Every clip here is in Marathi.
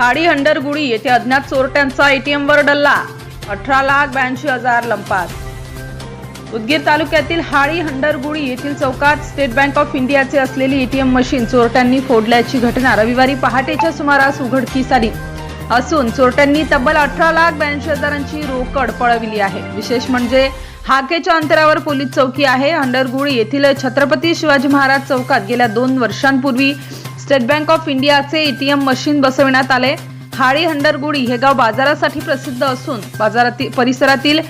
हाडी हंडरगुडी येथे अज्ञात चोरट्यांचा एटीएम वर डल्ला. अठरा लाख ब्याऐंशी हजार लंपास. उदगीर तालुक्यातील हाळी हंडरगुडी येथील चौकात स्टेट बँक ऑफ इंडियाचे असलेली एटीएम मशीन चोरट्यांनी फोडल्याची घटना रविवारी पहाटेच्या सुमारास उघडकीस आली असून चोरट्यांनी तब्बल अठरा लाख ब्याऐंशी हजारांची रोकड पळविली आहे. विशेष म्हणजे हाकेच्या अंतरावर पोलीस चौकी आहे. हंडरगुडी येथील छत्रपती शिवाजी महाराज चौकात गेल्या दोन वर्षांपूर्वी स्टेट बँक ऑफ इंडियाचे एटीएम मशीन बसविण्यात आले. हाळी हंडरगुडी हे गाव बाजारासाठी प्रसिद्ध असून बाजारातील परिसरातील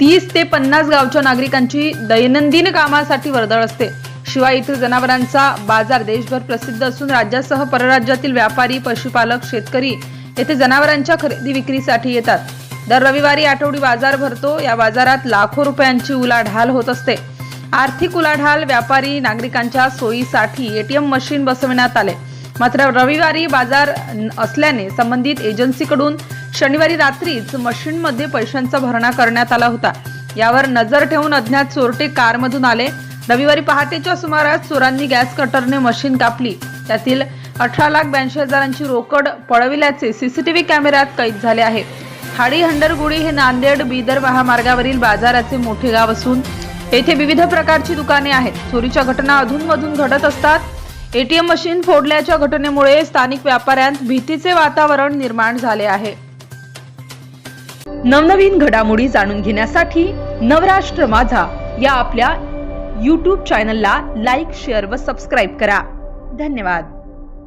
तीस ते पन्नास गावच्या नागरिकांची दैनंदिन कामासाठी वर्दळ असते. शिवाय इथं जनावरांचा बाजार देशभर प्रसिद्ध असून राज्यासह परराज्यातील व्यापारी पशुपालक शेतकरी येथे जनावरांच्या खरेदी विक्रीसाठी येतात. दर रविवारी आठवडी बाजार भरतो. या बाजारात लाखो रुपयांची उलाढाल होत असते. आर्थिक उलाढाल व्यापारी नागरिकांच्या सोयीसाठी एटीएम मशीन बसविण्यात आले. मात्र रविवारी बाजार असल्याने संबंधित एजन्सीकडून शनिवारी रात्रीच मशीनमध्ये पैशांचा भरणा करण्यात आला होता. यावर नजर ठेवून अज्ञात चोरटे कारमधून आले. रविवारी पहाटेच्या सुमारास चोरांनी गॅस कटरने मशीन कापली. त्यातील अठरा लाख ब्याऐंशी हजारांची रोकड पळविल्याचे सीसीटीव्ही कॅमेऱ्यात कैद झाले आहे. हाडी हंडरगुडी हे नांदेड बिदर महामार्गावरील बाजाराचे मोठे गाव असून येथे विविध प्रकारची दुकाने आहेत. चोरीच्या घटना अधूनमधून घडत असतात. एटीएम मशीन फोडल्याच्या घटनेमुळे स्थानिक व्यापाऱ्यांत भीतीचे वातावरण निर्माण झाले आहे. नवनवीन घडामोडी जाणून घेण्यासाठी नवराष्ट्र माझा या आपल्या यूट्यूब चॅनलला लाईक शेअर व सबस्क्राईब करा. धन्यवाद.